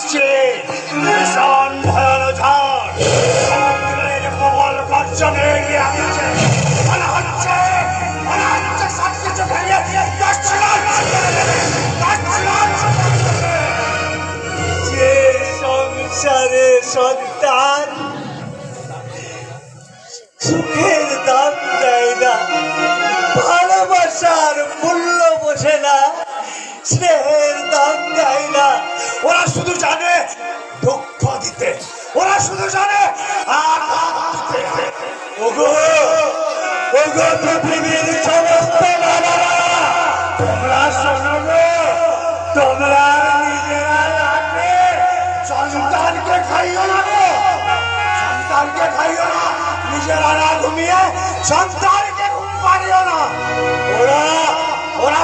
আসছে। ভীষণ ভয়ানক ঝড়। সমুদ্রের সন্তান সুখের দাম দেয় ভালোবাসার মূল্য বোঝে না, স্নেহের দাম দেয় শুধু জানে ওগো ওগো, পৃথিবীর সমস্ত তোমরা শোনো তোমরা নিজেরা রাতে সন্তানকে খাইও না সন্তানকে খাইও না, নিজেরা না ঘুমিয়ে সন্তানকে ঘুম না। ওরা ওরা